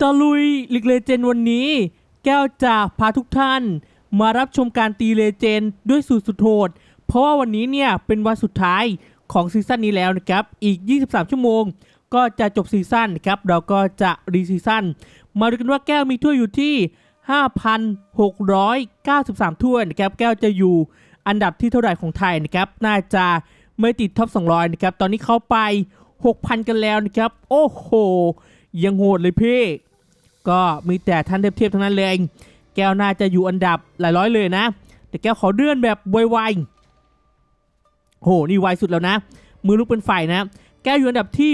ตะลุยลิกเลเจนวันนี้ แก้วจะพาทุกท่าน มารับชมการตีเลเจนด้วยสูตรสุดโหดเพราะว่าวันนี้เนี่ยเป็นวันสุดท้ายของซีซั่นนี้แล้วนะครับ อีก 23 ชั่วโมง ก็จะจบซีซั่นนะครับ เราก็จะรีซีซั่นมาดูกันว่าแก้วมีถ้วยอยู่ที่ 5,693 ถ้วยนะครับ แก้วจะอยู่อันดับที่เท่าไหร่ของไทยนะครับ น่าจะไม่ติดท็อป 200 นะครับ ตอนนี้เข้าไป 6,000 กันแล้วนะครับ โอ้โห ยังโหดเลยพี่ ก็มีแต่ท่านเทพๆทั้งนั้นเลย แก้วน่าจะอยู่อันดับหลายร้อยเลยนะ แต่แก้วขอเลื่อนแบบไวๆโหนี่ไวสุดแล้วนะ มือลูกเป็นฝ่ายนะ แก้วอยู่อันดับที่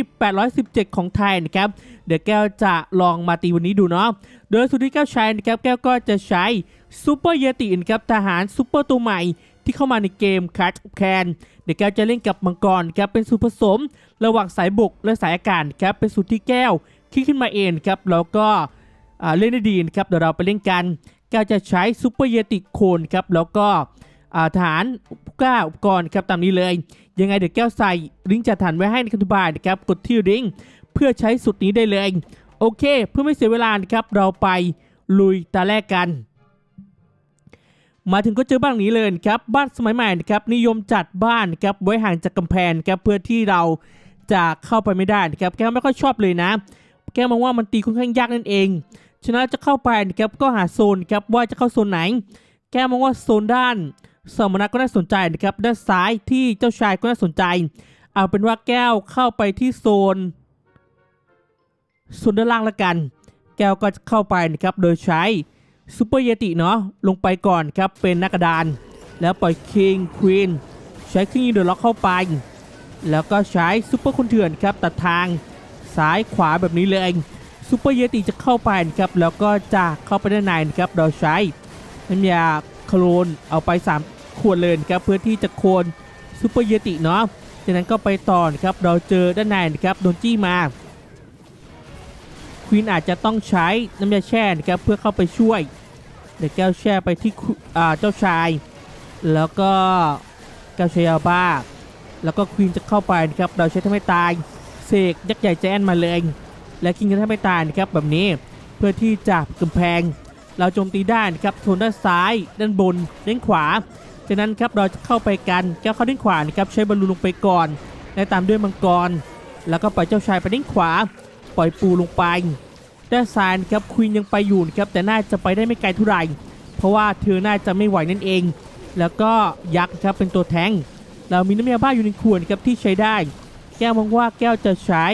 817 ของไทยนะครับ เดี๋ยวแก้วจะลองมาตีวันนี้ดูเนาะ โดยสุดที่แก้วใช้นะครับ แก้วก็จะใช้ซูเปอร์เยตินะครับทหารซูเปอร์ตัวใหม่ที่เข้ามาในเกมคัตแคนเดี๋ยวแก้วจะเล่นกับมังกรครับเป็นสูตรผสม ระหว่างสายบกและสายอากาศครับเป็นสูตรที่แก้ว คิดขึ้นมาเองครับแล้วก็เล่นได้ดีนะครับเดี๋ยวเราไปเล่นกันก้วจะใช้ซูเปอร์เยติโคนครับแล้วก็ฐานผู้กล้าอุปกรณ์ครับตามนี้เลย ยังไงเดี๋ยวแก้วใส่ลิงก์จัดฐานไว้ให้ในคำอธิบายนะครับกดที่ลิงก์เพื่อใช้สุดนี้ได้เลยโอเค เพื่อไม่เสียเวลานะครับเราไปลุยตาแรกกัน มาถึงก็เจอบ้านนี้เลยครับบ้านสมัยใหม่นะครับนิยมจัดบ้านครับไว้ห่างจากกำแพงครับเพื่อที่เราจะเข้าไปไม่ได้นะครับแก้วไม่ค่อยชอบเลยนะ แก้มองว่ามันตีค่อนข้างยากนั่นเอง ฉะนั้นจะเข้าไปนะครับก็หาโซนครับว่าจะเข้าโซนไหน แก้มองว่าโซนด้านสมณะก็น่าสนใจนะครับ ด้านซ้ายที่เจ้าชายก็น่าสนใจ เอาเป็นว่าแก้วเข้าไปที่โซนส่วนด้านล่างละกัน แก้วก็จะเข้าไปนะครับ โดยใช้ซูเปอร์เยติเนาะ ลงไปก่อนครับ เป็นนักกระดาน แล้วปล่อยคิงควีนใช้คิงเดอร์ล็อกเข้าไป แล้วก็ใช้ซูเปอร์คนเถื่อนครับ ตัดทาง ซ้ายขวาแบบนี้เลยเองซูเปอร์เยติจะเข้าไปนะครับแล้วก็จะเข้าไปด้านในนะครับเราใช้น้ำยาโคลนเอาไป 3 ขวดเลยนะครับเพื่อที่จะโคลนซูเปอร์เยติเนาะจากนั้นก็ไปต่อนะครับเราเจอด้านในนะครับโดนจี้มาควีนอาจจะต้องใช้น้ำยาแช่นะครับเพื่อเข้าไปช่วยเดี๋ยวแก้วแช่ไปที่เจ้าชาย แล้วก็แก้วชายาบ้าแล้วก็ควีนจะเข้าไปนะครับเราใช้ทำให้ตาย เสกยักษ์ใหญ่แจนมาเลย และคิงจะทำให้ตายนะครับแบบนี้เพื่อที่จะกำแพง เราโจมตีได้นะครับโซนด้านซ้าย ด้านบนด้านขวา จากนั้นครับเราจะเข้าไปกันแก้วเข้าด้านขวานะครับใช้บอลลูนลงไปก่อนและตามด้วยมังกร แล้วก็ปล่อยเจ้าชายไปด้านขวา ปล่อยปูลงไปด้านซ้ายนะครับควีนยังไปอยู่นะครับแต่น่าจะไปได้ไม่ไกลเท่าไหร่เพราะว่าเธอน่าจะไม่ไหวนั่นเอง แล้วก็ยักษ์ครับเป็นตัวแทงเรามีน้ำยาบ้าอยู่ในขวดครับที่ใช้ได้ แก้วมองว่าแก้วจะใช้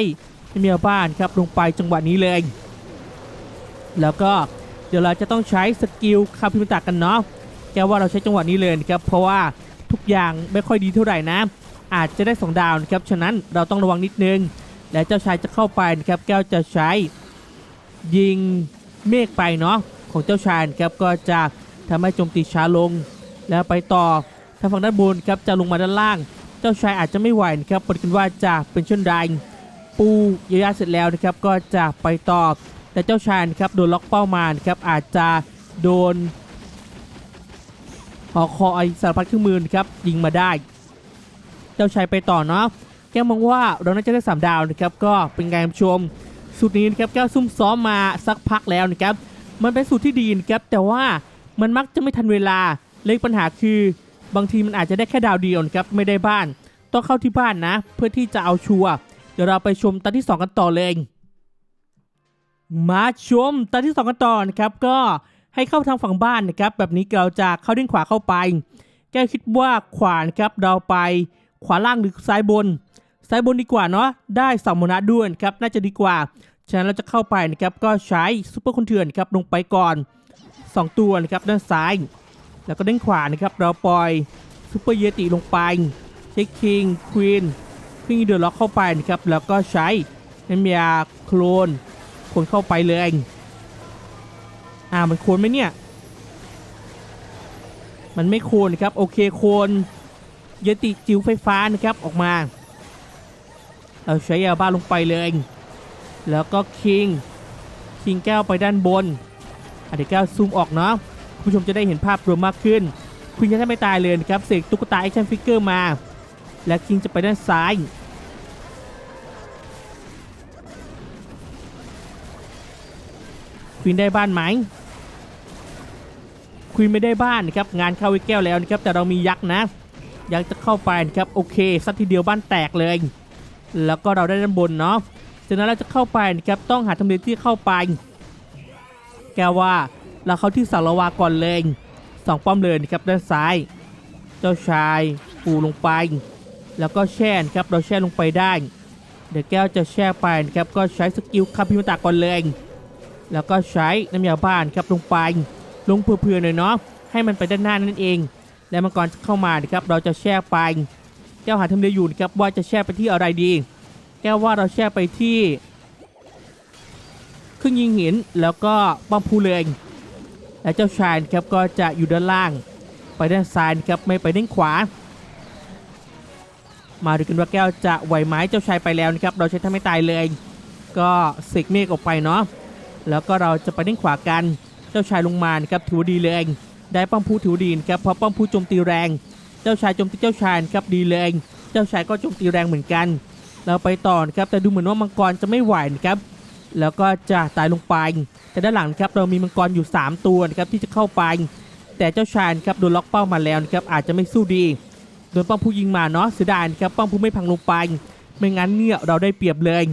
น้ำยบ้านครับลงไปจังหวะนี้เลย แล้วก็เดี๋ยวเราจะต้องใช้สกิลคาพิมตะกันเนาะแก้วว่าเราใช้จังหวะนี้เลยครับเพราะว่าทุกอย่างไม่ค่อยดีเท่าไหร่นะ อาจจะได้ 2 ดาวนะครับฉะนั้นเราต้องระวังนิดนึง และเจ้าชายจะเข้าไปนะครับแก้วจะใช้ ยิงเมฆไปเนาะของเจ้าชายครับก็จะทำให้โจมตีช้าลง แล้วไปต่อทางฝั่งด้านบนครับจะลงมาด้านล่าง จ้าชายอาจจะไม่ไหวนะครับปรกันว่าจะเป็นเช่นใดปูเยียวยาเสร็จแล้วนะครับก็จะไปต่อแต่เจ้าชายนะครับโดนล็อกเป้ามานะครับอาจจะโดนหอคอยสารพัดเครื่องมือนะครับยิงมาได้ เจ้าชายไปต่อเนาะแก้มองว่าเราน่าจะได้ 3 ดาวนะครับก็เป็นไงชมสูตรนี้นะครับแก้วซุ่มซ้อมมาสักพักแล้วนะครับมันเป็นสูตรที่ดีนะครับแต่ว่ามันมักจะไม่ทันเวลาเล็กปัญหาคือ บางทีมันอาจจะได้แค่ดาวเดียวนครับไม่ได้บ้าน ต้องเข้าที่บ้านนะ เพื่อที่จะเอาชัวร์เดี๋ยวเราไปชมตอนที่ 2 กันต่อเลยมาชมตอนที่ 2 กันต่อนะครับก็ให้เข้าทางฝั่งบ้านนะครับแบบนี้เราจะเข้าด้านขวาเข้าไป แก้คิดว่าขวานครับเราไปขวาล่างหรือซ้ายบนซ้ายบนดีกว่าเนาะได้สามมนะด้วยครับน่าจะดีกว่า ฉะนั้นเราจะเข้าไปนะครับก็ใช้ซุปเปอร์คนเถื่อนครับลงไปก่อน 2 ตัวนะครับด้านซ้าย แล้วก็ด้านขวานะครับเราปล่อยซุปเปอร์เยติลงไปใช้คิงควีนคิงเดือดล็อกเข้าไปนะครับแล้วก็ใช้น้ำยาโคลนคนเข้าไปเลยอ่ามันโคนไหมเนี่ยมันไม่โคนนะครับโอเคโคนเยติจิ๋วไฟฟ้านะครับออกมาเราใช้ยาบ้าลงไปเลยแล้วก็คิงคิงแก้วไปด้านบนอะเดี๋ยวแก้วซูมออกเนาะ ผู้ชมจะได้เห็นภาพรวมมากขึ้น คุณยังไม่ตายเลยนะครับเสกตุ๊กตาแอคชั่นฟิกเกอร์มา และคิงจะไปด้านซ้ายควีนได้บ้านไหมควีนไม่ได้บ้านนะครับงานเข้าไอ้แก้วแล้วนะครับแต่เรามียักษ์นะยักษ์จะเข้าไปนะครับโอเคสักทีเดียวบ้านแตกเลย แล้วก็เราได้ด้านบนเนาะจากนั้นเราจะเข้าไปนะครับต้องหาทำเลที่เข้าไป แกว่า เราเข้าที่สารวาก่อนเลยสองป้อมเลยนะครับด้านซ้าย เจ้าชายปูลงไป แล้วก็แช่นครับเราแช่ลงไปได้ เดี๋ยวแก้วจะแช่ไปนะครับก็ใช้สกิลคาพิมตาก่อนเลยแล้วก็ใช้น้ำยาบ้านครับลงไป ลงเพื่อๆหน่อยเนาะให้มันไปด้านหน้านั่นเอง แล้วมังกรเข้ามานะครับเราจะแช่ไป แก้วหาทำเลอยู่นะครับว่าจะแช่ไปที่อะไรดี แก้วว่าเราแช่ไปที่เครื่องยิงหินแล้วก็ป้อมพูเลง และเจ้าชายครับก็จะอยู่ด้านล่าง ไปด้านซ้ายครับไม่ไปด้านขวา มาดูกันว่าแก้วจะไหวไหมเจ้าชายไปแล้วนะครับเราใช้ทำให้ตายเลย ก็เสกเมฆออกไปเนาะแล้วก็เราจะไปด้านขวากันเจ้าชายลงมานะครับถือดีเลยได้ป้อมพูถือดีนะครับเพราะป้อมพูโจมตีแรง เจ้าชายโจมตีเจ้าชายครับดีเลยเจ้าชายก็โจมตีแรงเหมือนกัน เราไปต่อนะครับแต่ดูเหมือนว่ามังกรจะไม่ไหวนะครับแล้วก็จะตายลงไป แต่ด้านหลังครับเรามีมังกรอยู่ 3 ตัวนะครับที่จะเข้าไป แต่เจ้าชายครับโดนล็อกเป้ามาแล้วนะครับอาจจะไม่สู้ดีโดนป้อมผู้ยิงมาเนาะเสียดายครับป้อมผู้ไม่พังลงไป ไม่งั้นเนี่ยเราได้เปรียบเลย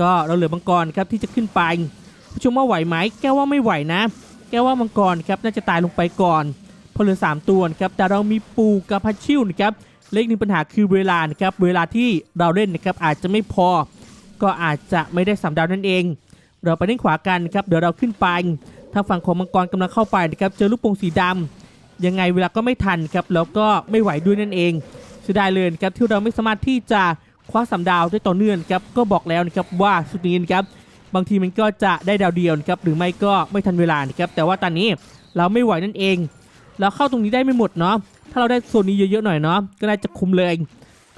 ก็เราเหลือมังกรครับที่จะขึ้นไปผู้ชมว่าไหวไหมแก้ว่าไม่ไหวนะ แก้ว่ามังกรครับน่าจะตายลงไปก่อนพราะเหลือ 3 ตัวนะครับแต่เรามีปูกับพัชชิวนะครับเล็กหนึ่งปัญหาคือเวลานะครับเวลาที่เราเล่นนะครับอาจจะไม่พอ ก็อาจจะไม่ได้สามดาวนั่นเอง เราไปด้านขวากันครับเดี๋ยวเราขึ้นไปทางฝั่งของมังกรกำลังเข้าไปนะครับเจอลูกโป่งสีดำยังไงเวลาก็ไม่ทันครับแล้วก็ไม่ไหวด้วยนั่นเองเสียดายเลยครับที่เราไม่สามารถที่จะคว้าสามดาวได้ต่อเนื่องครับก็บอกแล้วนะครับว่าสุดนี้นะครับบางทีมันก็จะได้ดาวเดียวครับหรือไม่ก็ไม่ทันเวลานะครับแต่ว่าตอนนี้เราไม่ไหวนั่นเอง เราเข้าตรงนี้ได้ไม่หมดเนาะถ้าเราได้โซนนี้เยอะๆหน่อยเนาะก็น่าจะคุมเลย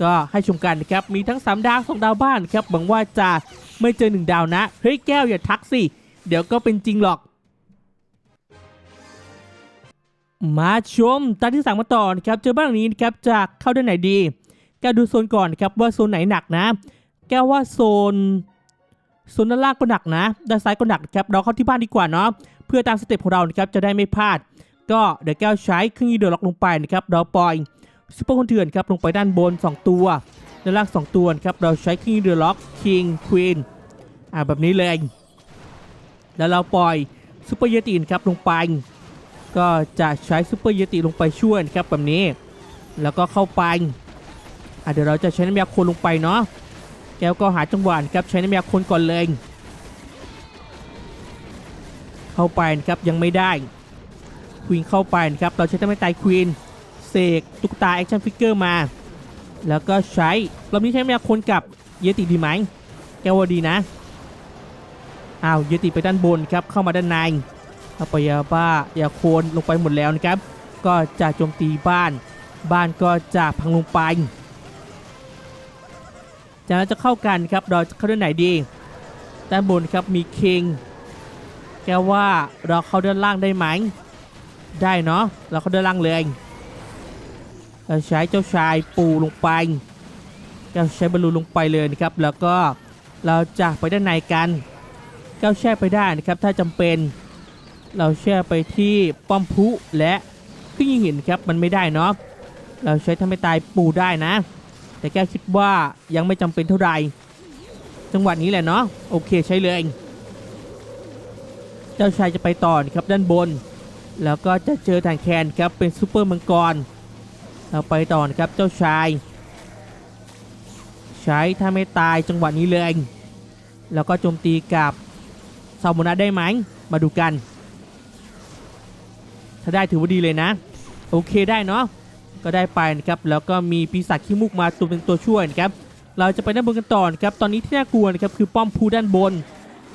ก็ให้ชมกันนะครับมีทั้ง 3 ดาว2ดาวบ้านครับหวังว่าจะ ไม่เจอ1ดาวนะ เฮ้ยแก้วอย่าทักสิ เดี๋ยวก็เป็นจริงหรอก มาชมตาที่สั่งมาต่อนะครับ เจอบ้างนี้นะครับจะเข้าด้านไหนดีแก้ดูโซนก่อนครับว่าโซนไหนหนักนะ แก้วว่าโซนโซนด้านล่างก็หนักนะด้านซ้ายก็หนักครับเราเข้าที่บ้านดีกว่าเนาะเพื่อตามสเต็ปของเรานะครับจะได้ไม่พลาด ก็เดี๋ยวแก้วใช้เครื่องยีเดอร์ล็อกลงไปนะครับเราปล่อยซุปเปอร์คนเถื่อนครับลงไปด้านบน 2 ตัวด้านล่าง 2 ตัวครับเราใช้เครื่องยีเดอร์ล็อกคิงควีน อ่าแบบนี้เลย แล้วเราปล่อยซุปเปอร์เยตินครับลงไป ก็จะใช้ซุปเปอร์เยติลงไปช่วยครับแบบนี้ แล้วก็เข้าไปอะเดี๋ยวเราจะใช้น้ำยาคนลงไปเนาะแก้วก็หาจังหวะครับใช้น้ำยาคนก่อนเลย เข้าไปนะครับยังไม่ได้ควีนเข้าไปนะครับเราใช้ทำให้ตายควีนเสกตุ๊กตาแอคชั่นฟิกเกอร์มา แล้วก็ใช้รอบนี้ใช้น้ำยาคนกับเยติดีไหมแก้วว่าดีนะ อ้าวเยติไปด้านบนครับเข้ามาด้านในเอาไปยาบ้ายาโคนลงไปหมดแล้วนะครับ ก็จะโจมตีบ้าน บ้านก็จะพังลงไปจากนั้นจะเข้ากันครับเราจะเข้าด้านไหนดีด้านบนครับมีคิงแกว่าเราเข้าด้านล่างได้ไหมได้เนาะเราเข้าด้านล่างเลยเราใช้เจ้าชายปูลงไปเจ้าใช้บอลลูนลงไปเลยนะครับ แล้วก็เราจะไปด้านในกัน ก้าวแช่ไปได้นะครับถ้าจำเป็นเราแช่ไปที่ป้อมพุและเครื่องยิงหินครับมันไม่ได้เนาะเราใช้ทำให้ตายปูได้นะ แต่แก้คิดว่ายังไม่จำเป็นเท่าไหร่จังหวะนี้แหละเนาะโอเคใช้เลยเจ้าชายจะไปต่อนะครับด้านบน แล้วก็จะเจอทางแคนครับเป็นซูเปอร์มังกรเราไปต่อนะครับเจ้าชาย ใช้ถ้าไม่ตายจังหวะนี้เลยแล้วก็โจมตีกับ ซามูนะได้ไหมมาดูกัน ถ้าได้ถือว่าดีเลยนะ โอเคได้เนาะก็ได้ไปนะครับแล้วก็มีปีศาจขี้มุกมาตัวเป็นตัวช่วยนะครับเราจะไปด้านบนกันต่อนะครับตอนนี้ที่น่ากลัวนะครับคือป้อมพูด้านบน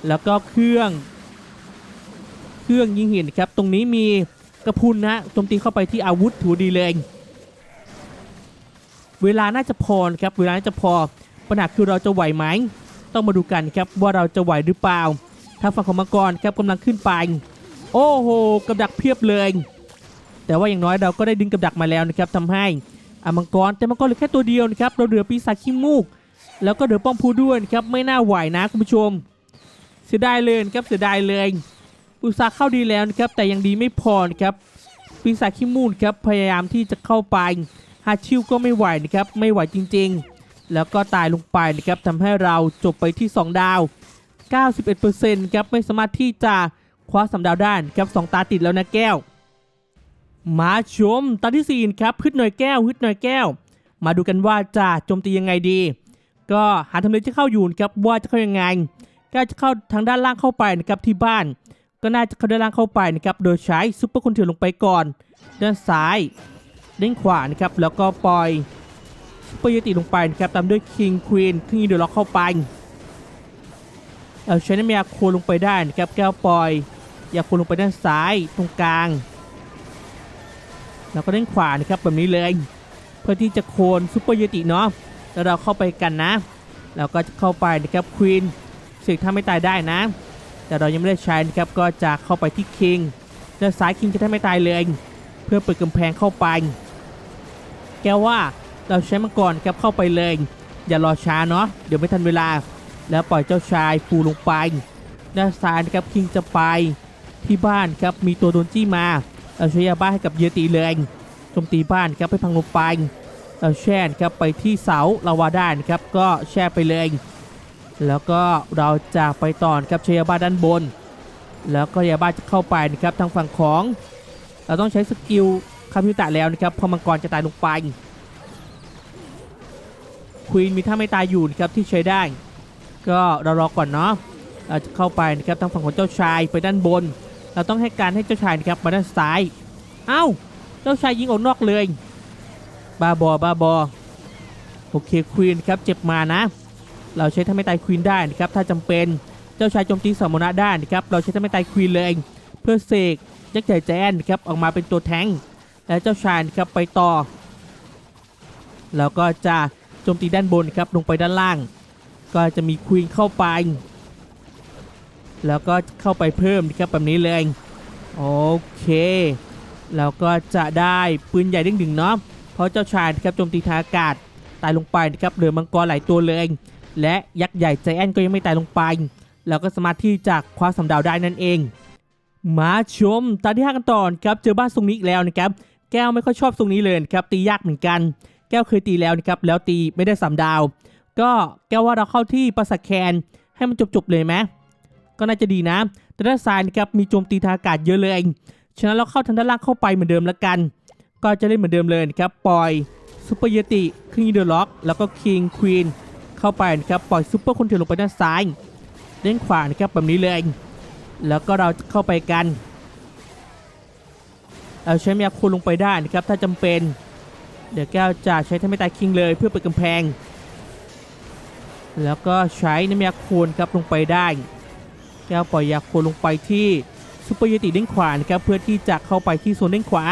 แล้วก็เครื่อง เครื่องยิงหินครับตรงนี้มีกระพุนนะโจมตีเข้าไปที่อาวุธถือดีเลยเวลาน่าจะพอครับเวลาน่าจะพอปัญหาคือเราจะไหวไหมต้องมาดูกันครับว่าเราจะไหวหรือเปล่า ทางฝั่งของมังกรครับกำลังขึ้นไป โอ้โหกับดักเพียบเลย แต่ว่าอย่างน้อยเราก็ได้ดึงกับดักมาแล้วนะครับทำให้อามังกรแต่มังกรเหลือแค่ตัวเดียวนะครับเราเหลือปีศาจขี้มูก แล้วก็เหลือป้อมพูด้วยนะครับไม่น่าไหวนะคุณผู้ชม เสียดายเลยครับเสียดายเลยอุตสาห์เข้าดีแล้วนะครับแต่ยังดีไม่พอนะครับปีศาจขี้มูลครับพยายามที่จะเข้าไปฮาชิวก็ไม่ไหวนะครับไม่ไหวจริง ๆ แล้วก็ตายลงไปนะครับทำให้เราจบไปที่ 2 ดาว 91%ครับไม่สามารถที่จะคว้าสามดาวได้นครับสองตาติดแล้วนะแก้ว มาชมตาที่สี่ครับฮึดหน่อยแก้วฮึดหน่อยแก้ว มาดูกันว่าจะโจมตียังไงดี ก็หาทำเลที่เข้าอยู่นะครับว่าจะเข้ายังไงก็จะเข้าทางด้านล่างเข้าไปนะครับที่บ้าน ก็น่าจะเข้าด้านล่างเข้าไปนะครับโดยใช้ซุปเปอร์คอนเทนลงไปก่อน ด้านซ้ายด้านขวานะครับแล้วก็ปล่อยซุปเปอร์ยติลงไปนะครับตามด้วยคิงควีนขึ้นอีเดอร์ล็อกเข้าไป เอาใช้น้ำยาโคลงไปได้นะครับแก้วปล่อยยาโคลงไปด้านซ้ายตรงกลาง แล้วก็ด้านขวานะครับแบบนี้เลย เพื่อที่จะโคนซุปเปอร์เยติเนาะแล้วเราเข้าไปกันนะแล้วก็จะเข้าไปนะครับควีนสึกถ้าไม่ตายได้นะ แต่เรายังไม่ได้ใช้นะครับก็จะเข้าไปที่คิงด้านซ้ายคิงจะได้ไม่ตายเลยเพื่อเปิดกำแพงเข้าไป แกว่าเราใช้มังกรครับเข้าไปเลย อย่ารอช้าเนาะเดี๋ยวไม่ทันเวลา แล้วปล่อยเจ้าชายฟูลงไปด้านซ้ายนะครับคิงจะไปที่บ้านครับมีตัวโดนจี้มาเราชยาบ้าให้กับเยติเลยโจมตีบ้านครับไปพังลงไปเราแช่ครับไปที่เสาลาวาด้านครับก็แช่ไปเลยแล้วก็เราจะไปต่อครับชยาบ้าด้านบน แล้วก็ยาบ้าจะเข้าไปนะครับทางฝั่งของ เราต้องใช้สกิลคาพิตะแล้วนะครับพอมังกรจะตายลงไปควีนมีท่าไม่ตายอยู่นะครับที่ใช้ได้ ก็เรารอก่อนเนาะเราจะเข้าไปนะครับทางฝั่งของเจ้าชายไปด้านบน เราต้องให้การให้เจ้าชายนะครับมาด้านซ้าย เอ้า เจ้าชายยิงออกนอกเลยบาบอบาบอโอเคควีนครับเจ็บมานะ เราใช้ทำให้ตายควีนได้นะครับถ้าจำเป็นเจ้าชายโจมตีสมนะได้นะครับเราใช้ทำให้ตายควีนเลย เพื่อเสกยักษ์ใหญ่แจนครับออกมาเป็นตัวแทงและเจ้าชายนะครับไปต่อ แล้วก็จะโจมตีด้านบนครับลงไปด้านล่าง ก็จะมีควีนเข้าไป แล้วก็เข้าไปเพิ่มนะครับแบบนี้เลยโอเค แล้วก็จะได้ปืนใหญ่เด้งดึงเนาะเพราะเจ้าชายนะครับโจมตีทางอากาศตายลงไปนะครับเหลือมังกรหลายตัวเลยและยักษ์ใหญ่ใจแอนก็ยังไม่ตายลงไป แล้วก็สามารถที่จะคว้าสำดาวได้นั่นเอง มาชมตาที่ห้ากันต่อครับเจอบ้านทรงนี้อีกแล้วนะครับแก้วไม่ค่อยชอบทรงนี้เลยครับตียากเหมือนกัน แก้วเคยตีแล้วนะครับแล้วตีไม่ได้สามดาว ก็แก้วว่าเราเข้าที่ปราสาทแคนให้มันจบๆเลยไหมก็น่าจะดีนะ แต่ด้านซ้ายนะครับมีโจมตีทางอากาศเยอะเลย ฉะนั้นเราเข้าทางด้านล่างเข้าไปเหมือนเดิมแล้วกัน ก็จะเล่นเหมือนเดิมเลยนะครับ ปล่อยซูเปอร์เยติขึ้นยีเดอร์ล็อก แล้วก็คิงควีนเข้าไปนะครับ ปล่อยซูเปอร์คนเทนลงไปด้านซ้ายเด้านขวานะครับแบบนี้เลย แล้วก็เราจะเข้าไปกันเราใช้เมียาคูลงไปได้นะครับ ถ้าจำเป็น เดี๋ยวแก้วจะใช้ทำให้ตายคิงเลยเพื่อเปิดกำแพง แล้วก็ใช้น้ำยาคลนครับลงไปได้ แก้วปล่อยยาคลนลงไปที่ซูเปอร์ยติด้านขวานครับเพื่อที่จะเข้าไปที่โซนด้านขวา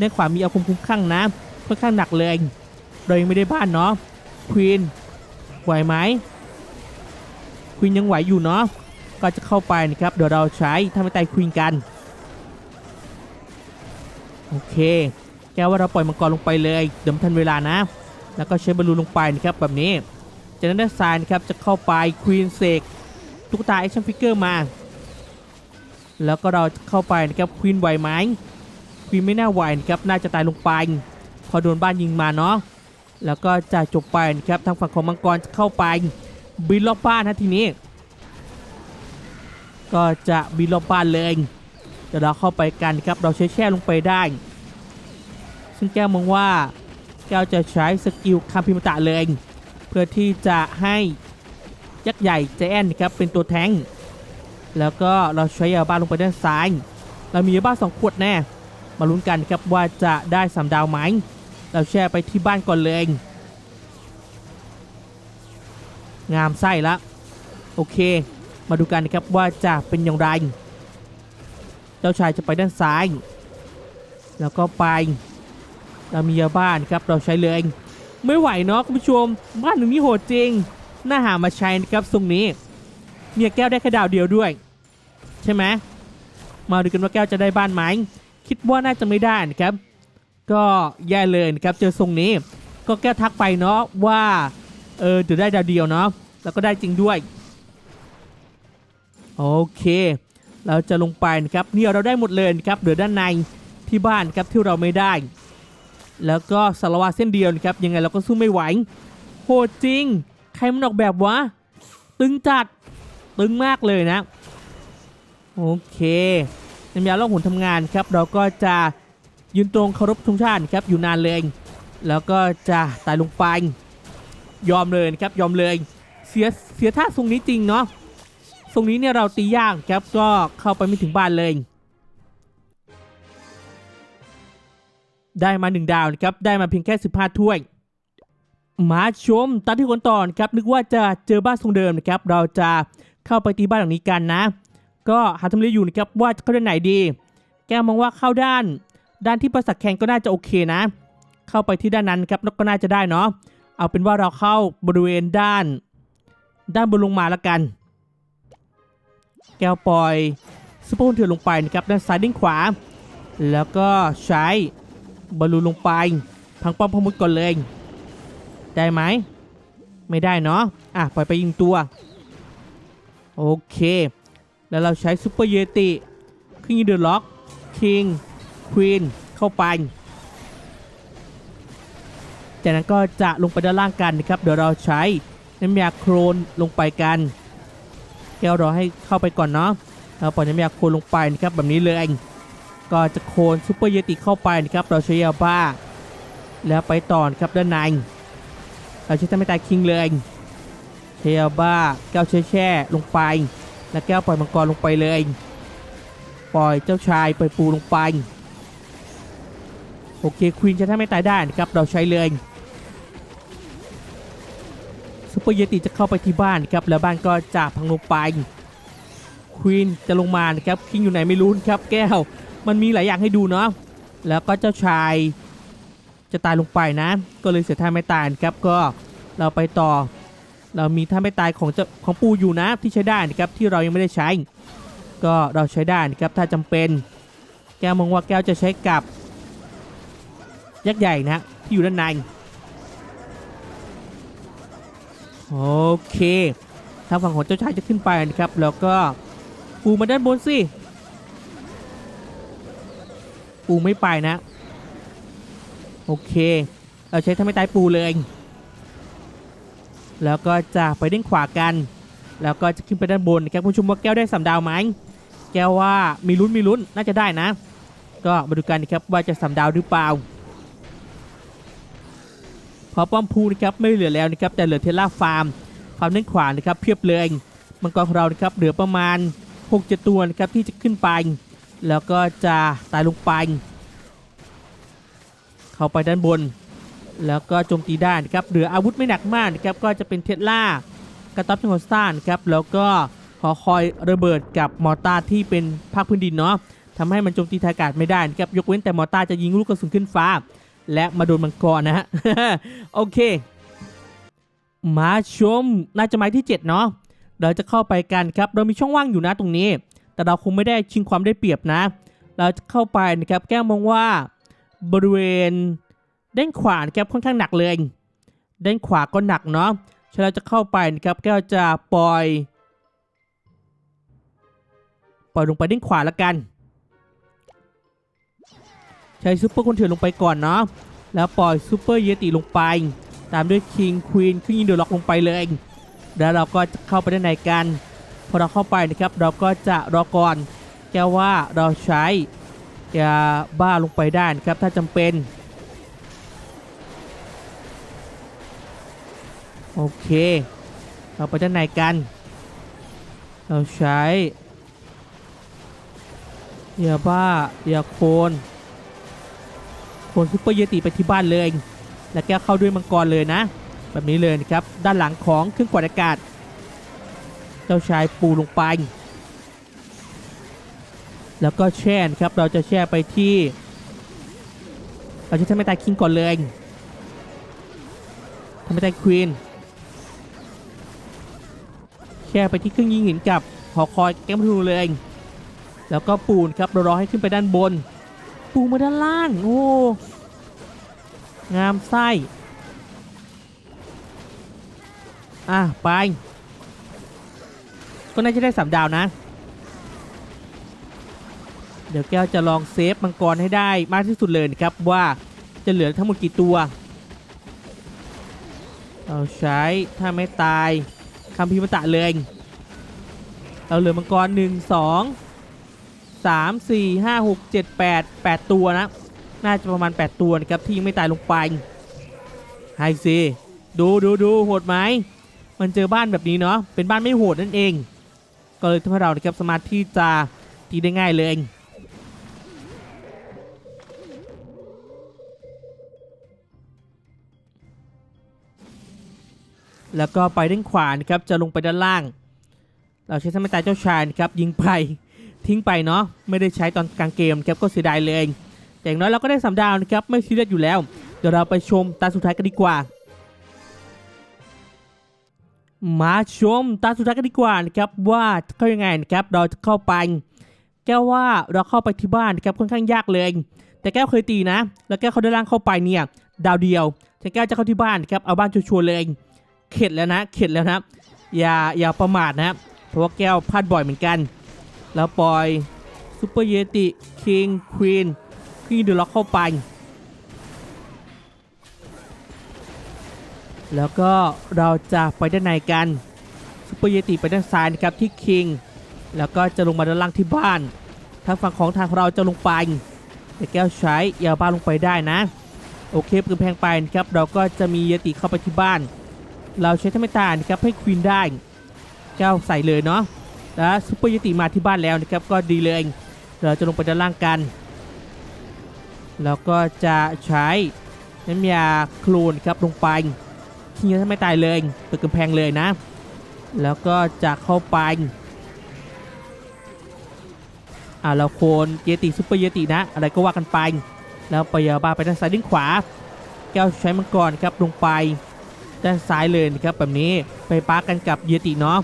ด้านขวามีอาคมคุ้มข้างนะค่อนข้างหนักเลยเรายังไม่ได้บ้านเนาะควีนไหวไหมควีนยังไหวอยู่เนาะก็จะเข้าไปนะครับเดี๋ยวเราใช้ทำให้ตายควีนกันโอเคแก้วว่าเราปล่อยมังกรลงไปเลยเดี๋ยวมันทันเวลานะ แล้วก็ใช้บอลลูนลงไปนะครับแบบนี้ จากนั้นด้านซ้ายนะครับจะเข้าไปควีนเสกตุ๊กตาแอคชั่นฟิกเกอร์มา แล้วก็เราจะเข้าไปนะครับควีนไหวไหมควีนไม่น่าไหวนะครับน่าจะตายลงไปพอโดนบ้านยิงมาเนาะแล้วก็จะจบไปนะครับทางฝั่งของมังกรจะเข้าไป บินรอบบ้านนะทีนี้ ก็จะบินรอบบ้านเลยเดี๋ยวเราเข้าไปกันครับเราใช้แช่ลงไปได้ ซึ่งแก้วมองว่าแก้วจะใช้สกิลคาพิมตะเลย เพื่อที่จะให้ยักษ์ใหญ่เจแอนนครับเป็นตัวแทงแล้วก็เราใช้ยาบ้าลงไปด้านซ้าย เรามียาบ้าสองขวดแน่ มาลุ้นกันครับว่าจะได้สามดาวไหม เราแช่ไปที่บ้านก่อนเลย งามไส้ละ โอเค มาดูกันนะครับว่าจะเป็นอย่างไร เจ้าชายจะไปด้านซ้าย แล้วก็ไป เรามียาบ้านครับเราใช้เลย ไม่ไหวเนาะคุณผู้ชม บ้านหนึ่งนี้โหดจริง น่าหามาใช้นะครับตรงนี้ เมียแก้วได้แค่ดาวเดียวด้วย ใช่ไหมมาดูกันว่าแก้วจะได้บ้านไหมคิดว่าน่าจะไม่ได้นะครับ ก็แย่เลยนะครับเจอทรงนี้ ก็แก้วทักไปเนาะว่าเออเดี๋ยวได้ดาวเดียวเนาะแล้วก็ได้จริงด้วยโโอเค เราจะลงไปนะครับเนี่ยเราได้หมดเลยนะครับเหลือด้านในที่บ้านครับที่เราไม่ได้ แล้วก็สารวาเส้นเดียวนะครับยังไงเราก็สู้ไม่ไหวโหดจริง ใครมันออกแบบวะ ตึงจัดตึงมากเลยนะ โอเคน้ำยาล่องหุ่นทำงานครับ เราก็จะยืนตรงเคารพธงชาติครับอยู่นานเลย แล้วก็จะตายลงไป ยอมเลยครับยอมเลย เสียเสียท่าทรงนี้จริงเนาะทรงนี้เนี่ยเราตียากครับก็เข้าไปไม่ถึงบ้านเลย ได้มาหนึ่งดาวนะครับ ได้มาเพียงแค่ 15 ถ้วย มาชมตามที่คนต่อนครับ นึกว่าจะเจอบ้านทรงเดิมนะครับ เราจะเข้าไปตีบ้านหลังนี้กันนะ ก็หาทำเลอยู่นะครับว่าจะเข้าด้านไหนดี แกมองว่าเข้าด้าน ด้านที่ประสักแข่งก็น่าจะโอเคนะ เข้าไปที่ด้านนั้นครับก็น่าจะได้เนาะ เอาเป็นว่าเราเข้าบริเวณด้าน ด้านบนลงมาแล้วกัน แก้วปล่อยซุปเปอร์คอนเถื่อนลงไปนะครับด้านซ้ายด้านขวา แล้วก็ใช้ บอลลูนลงไปพังป้อมพมุดก่อนเลย ได้ไหม ไม่ได้เนาะอะปล่อยไปยิงตัว โอเค แล้วเราใช้ซูเปอร์เยติขึ้นยิงเดือะล็อกคิงควีนเข้าไปจากนั้นก็จะลงไปด้านล่างกันนะครับ เดี๋ยวเราใช้น้ำยาโครนลงไปกัน แก้วรอให้เข้าไปก่อนเนาะเราปล่อยน้ำยาโคลนลงไปนะครับแบบนี้เลย ก็จะโคนซูเปอร์เยติเข้าไปนะครับเราใช้ยาบ้า แล้วไปต่อนครับด้านในเราใช้ทำให้ตายคิงเลยใช้ยบ้าแก้วแช่แช่ลงไป แล้วแก้วปล่อยมังกรลงไปเลย ปล่อยเจ้าชายปล่อยปูลงไป โอเคควีนจะทำให้ตายได้นะครับเราใช้เลยซูเปอร์เยติจะเข้าไปที่บ้านครับแล้วบ้านก็จะพังลงไปควีนจะลงมานะครับคิงอยู่ไหนไม่รู้นะครับแก้ว มันมีหลายอย่างให้ดูเนาะแล้วก็เจ้าชายจะตายลงไปนะ ก็เลยเสียท่าไม่ตายครับก็เราไปต่อ เรามีท่าไม่ตายของเจ้าของปูอยู่นะที่ใช้ได้นะครับที่เรายังไม่ได้ใช้ ก็เราใช้ได้นะครับถ้าจำเป็น แก้วมองว่าแก้วจะใช้กับยักษ์ใหญ่นะที่อยู่ด้านในโอเคทางฝั่งของเจ้าชายจะขึ้นไปนะครับ แล้วก็ปูมาด้านบนสิ ปูไม่ไปนะ โอเค เราใช้ทำให้ตายปูเลย แล้วก็จะไปด้านขวากัน แล้วก็จะขึ้นไปด้านบนนะครับคุณผู้ชมว่าแก้วได้สามดาวไหมแก้วว่ามีลุ้นมีลุ้นน่าจะได้นะ ก็มาดูกันนะครับว่าจะสามดาวหรือเปล่าพอป้อมพูนะครับไม่เหลือแล้วนะครับแต่เหลือเทล่าฟาร์มความด้นขวานะครับเพียบเลยมังกรของเรานะครับเหลือประมาณ6 7ตัวนะครับที่จะขึ้นไป แล้วก็จะตายลงไปเข้าไปด้านบน แล้วก็โจมตีได้นะครับเหลืออาวุธไม่หนักมากนะครับก็จะเป็นเทสลากระต๊อบชิงสตาร์นครับแล้วก็หอคอยระเบิดกับมอร์ตาร์ที่เป็นภาคพื้นดินเนาะทำให้มันโจมตีทางอากาศไม่ได้นะครับยกเว้นแต่มอร์ตาร์จะยิงลูกกระสุนขึ้นฟ้า และมาโดนมังกรนะฮะโอเค มาชมน่าจะหมายที่ 7 เนาะเราจะเข้าไปกันครับ เรามีช่องว่างอยู่นะตรงนี้ แต่เราคงไม่ได้ชิงความได้เปรียบนะ เราจะเข้าไปนะครับแก้วมองว่าบริเวณด้านขวานะครับค่อนข้างหนักเลยด้านขวาก็หนักเนาะฉะนั้นเราจะเข้าไปนะครับแก้วจะปล่อย ปล่อยลงไปด้านขวาแล้วกัน ใช้ซูเปอร์คนเถื่อนลงไปก่อนเนาะแล้วปล่อยซูเปอร์เยติลงไป ตามด้วยคิงควีนขึ้นยิงเดอะล็อกลงไปเลย แล้วเราก็จะเข้าไปด้านในกัน พอเราเข้าไปนะครับเราก็จะรอก่อนแก้ว่าเราใช้ยาบ้าลงไปได้นะครับถ้าจำเป็น โอเค เราไปด้านในกัน เราใช้ยาบ้ายาโคนโคนซุปเปอร์เยติไปที่บ้านเลย แล้วแก้เข้าด้วยมังกรเลยนะ แบบนี้เลยนะครับ ด้านหลังของเครื่องกวาดอากาศ จ้าชายปูลงไป แล้วก็แช่นครับเราจะแช่ไปที่ เราจะทำให้ตายคิงก่อนเลยทำให้ตายควีนแช่ไปที่เครื่องยิงหินกับหอคอยแก้มธนูเลยแล้วก็ปูนครับเรารอให้ขึ้นไปด้านบน ปูมาด้านล่างโอ้งามไส้อะไป ก็น่าจะได้สามดาวนะ เดี๋ยวแก้วจะลองเซฟมังกรให้ได้มากที่สุดเลยนะครับว่าจะเหลือทั้งหมดกี่ตัวเราใช้ถ้าไม่ตายคำพิมพ์ตะเลยเราเหลือมังกรหนึ่งสองสามสี่ห้าหกเจ็ดแปดแปดตัวนะ น่าจะประมาณ8ตัวนะครับที่ยังไม่ตายลงไปไฮซีดูดูดูโหดไหมมันเจอบ้านแบบนี้เนาะเป็นบ้านไม่โหดนั่นเอง ก็เลยทำให้เรานะครับสามารถที่จะตีได้ง่ายเลยแล้วก็ไปด้านขวานะครับจะลงไปด้านล่าง เราใช้สมัยตาเจ้าชายนะครับยิงไปทิ้งไปเนาะไม่ได้ใช้ตอนกลางเกมครับก็เสียดายเลยแต่อย่างน้อยเราก็ได้สามดาวนะครับไม่ซีเรียสอยู่แล้ว เดี๋ยวเราไปชมตาสุดท้ายกันดีกว่า มาชมตาสุดท้ายกันดีกว่านะครับว่าจะเข้ายังไงนะครับเราจะเข้าไป แก้วว่าเราเข้าไปที่บ้านนะครับค่อนข้างยากเลย แต่แก้วเคยตีนะ แล้วแก้วเขาได้ล่างเข้าไปเนี่ยดาวเดียวแต่แก้วจะเข้าที่บ้านนะครับเอาบ้านชัวร์เลย เข็ดแล้วนะเข็ดแล้วนะอย่าอย่าประมาทนะเพราะว่าแก้วพลาดบ่อยเหมือนกัน แล้วปล่อยซูเปอร์เยติคิงควีนคลี่เดือะล็อกเข้าไป แล้วก็เราจะไปด้านในกันซุปเปอร์เยติไปด้านซ้ายนะครับที่คิง แล้วก็จะลงมาด้านล่างที่บ้าน ทางฝั่งของทางเราจะลงไปแต่แก้วใช้ยาบ้านลงไปได้นะ โอเคปืนแพงไปนะครับ เราก็จะมีเยติเข้าไปที่บ้าน เราใช้ธรรมตานะครับให้ควีนได้แก้วใส่เลยเนาะแล้วซุปเปอร์เยติมาที่บ้านแล้วนะครับก็ดีเลย เราจะลงไปด้านล่างกัน แล้วก็จะใช้น้ำยาโคลนครับลงไป ทิ้งถ้าไม่ตายเลยเปิดกำแพงเลยนะ แล้วก็จะเข้าไปอ่าเราโคนเยติซุปเปอร์เยตินะ อะไรก็ว่ากันไป แล้วไปยาบาไปด้านซ้ายด้านขวา แก้วใช้มังกรครับลงไป ด้านซ้ายเลยนะครับแบบนี้ไปปาร์กกันกับเยติเนาะ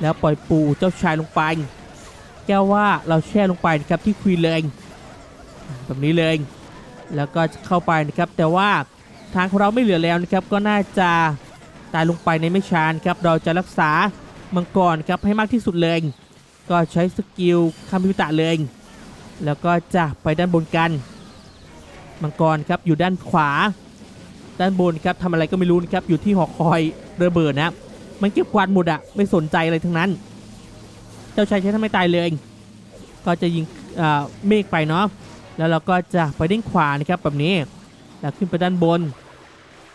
แล้วปล่อยปูเจ้าชายลงไป แก้วว่าเราแช่ลงไปนะครับที่ควีนเลยแบบนี้เลย แล้วก็จะเข้าไปนะครับแต่ว่า ทางของเราไม่เหลือแล้วนะครับก็น่าจะตายลงไปในไม่ช้านครับเราจะรักษามังกรครับให้มากที่สุดเลย ก็ใช้สกิลคามิวตะเลย แล้วก็จะไปด้านบนกันมังกรครับอยู่ด้านขวา ด้านบนครับทำอะไรก็ไม่รู้นะครับอยู่ที่หอคอยระเบิดนะมันเก็บกวาดหมดอะไม่สนใจอะไรทั้งนั้น เจ้าชายใช้ทำไม่ตายเลยก็จะยิงเมฆไปเนาะแล้วเราก็จะไปด้านขวานะครับแบบนี้ แล้วขึ้นไปด้านบน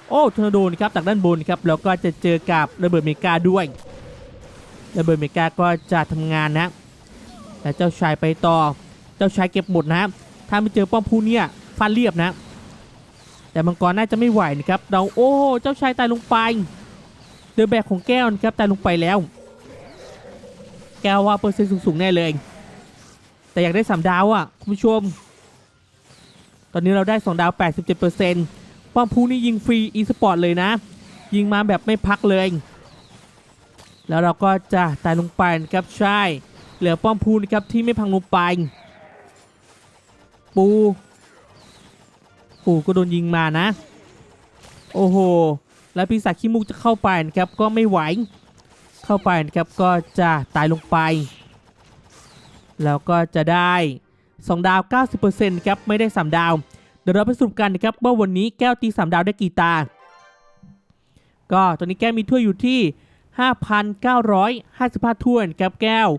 โอ้ทอร์นาโดนะครับจากด้านบนครับแล้วก็จะเจอกับระเบิดเมกาด้วยระเบิดเมกาก็จะทำงานนะแล้วเจ้าชายไปต่อเจ้าชายเก็บหมดนะถ้าไม่เจอป้อมผู้เนี่ยฟันเรียบนะ แต่มังกรน่าจะไม่ไหวนะครับเราโอ้เจ้าชายตายลงไปเดือแบกของแก้วนะครับตายลงไปแล้ว แก้วว่าเปอร์เซ็นต์สูงๆแน่เลย แต่อยากได้สามดาวอะคุณผู้ชม ตอนนี้เราได้ 2 ดาว 87%ป้อมพูนี่ยิงฟรีอีสปอร์ตเลยนะ ยิงมาแบบไม่พักเลย แล้วเราก็จะตายลงไปนะครับใช่ เหลือป้อมพูนะครับที่ไม่พังลงไป ปู ปูก็โดนยิงมานะ โอ้โห แล้วปีศาจขี้มุกจะเข้าไปนะครับก็ไม่ไหว เข้าไปนะครับก็จะตายลงไป แล้วก็จะได้ 2 ดาว 90%ครับไม่ได้ 3 ดาว เดี๋ยวเราไปสรุปกันนะครับว่าวันนี้แก้วตี3 ดาวได้กี่ตา ก็ตอนนี้แก้วมีถ้วยอยู่ที่ 5,955 ถ้วยครับแก้ว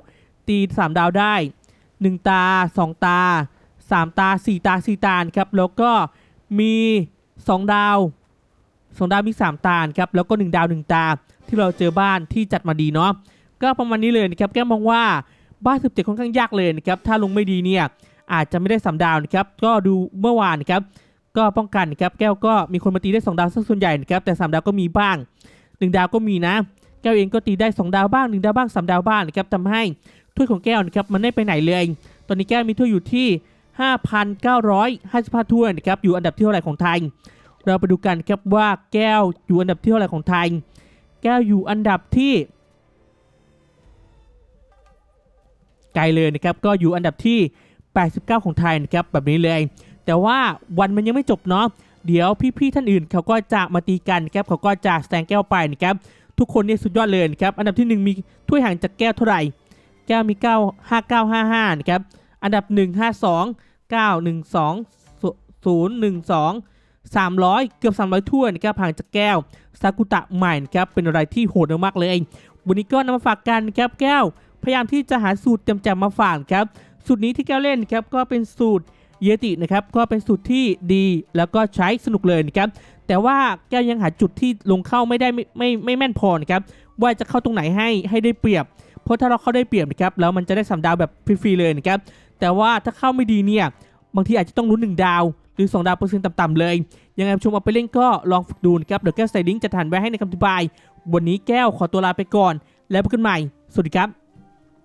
ตี 3 ดาวได้ 1 ตา 2 ตา 3 ตา 4 ตา 4 ตาครับแล้วก็มี 2 ดาว2ดาวมี 3 ตาครับแล้วก็ 1 ดาว 1 ตา ที่เราเจอบ้านที่จัดมาดีเนาะก็ประมาณนี้เลยนะครับแก้วมองว่าบ้าน17ค่อนข้างยากเลยนะครับถ้าลงไม่ดีเนี่ย อาจจะไม่ได้สามดาวนะครับก็ดูเมื่อวานครับก็ป้องกันครับแก้วก็มีคนมาตีได้ 2 ดาวซะส่วนใหญ่นะครับแต่ 3 ดาวก็มีบ้าง 1 ดาวก็มีนะ แก้วเองก็ตีได้ 2 ดาวบ้าง 1 ดาวบ้าง 3 ดาวบ้างนะครับทำให้ถ้วยของแก้วนะครับมันไม่ไปไหนเลย ตอนนี้แก้วมีถ้วยอยู่ที่ 5,955ถ้วยนะครับอยู่อันดับที่เท่าไหร่ของไทย เราไปดูกันครับว่าแก้วอยู่อันดับที่เท่าไหร่ของไทย แก้วอยู่อันดับที่ไกลเลยนะครับก็อยู่อันดับที่ 89 ของไทยนะครับแบบนี้เลย แต่ว่าวันมันยังไม่จบเนาะเดี๋ยวพี่ๆท่านอื่นเขาก็จะมาตีกันครับเขาก็จะแซงแก้วไปนะครับทุกคนเนี่ยสุดยอดเลยนะครับอันดับที่ 1 มีถ้วยห่างจากแก้วเท่าไหร่ แก้วมี 9 5955นะครับอันดับ 152 912 012 300 เกือบ 300 ถ้วยนะครับห่างจากแก้วซากุตะใหม่นะครับเป็นอะไรที่โหดมากๆเลยวันนี้ก็นำมาฝากกันนะครับแก้ว พยายามที่จะหาสูตรจำๆมาฝากครับ สูตรนี้ที่แก้วเล่นครับก็เป็นสูตรเยตินะครับก็เป็นสูตรที่ดีแล้วก็ใช้สนุกเลยนะครับแต่ว่าแก้วยังหาจุดที่ลงเข้าไม่ได้ไม่ไม่ไม่แม่นพอนะครับว่าจะเข้าตรงไหนให้ให้ได้เปรียบ เพราะถ้าเราเข้าได้เปรียบนะครับแล้วมันจะได้สามดาวแบบฟรีๆเลยนะครับแต่ว่าถ้าเข้าไม่ดีเนี่ยบางทีอาจจะต้องลุ้นหนึ่งดาว หรือ 2 ดาวเปอร์เซ็นต์ต่ำๆเลย ยังไงชมเอาไปเล่นก็ลองฝึกดูนะครับเดี๋ยวแก้วใส่ลิงก์จะทันไว้ให้ในคำอธิบาย วันนี้แก้วขอตัวลาไปก่อน แล้วพบกันใหม่ สวัสดีครับ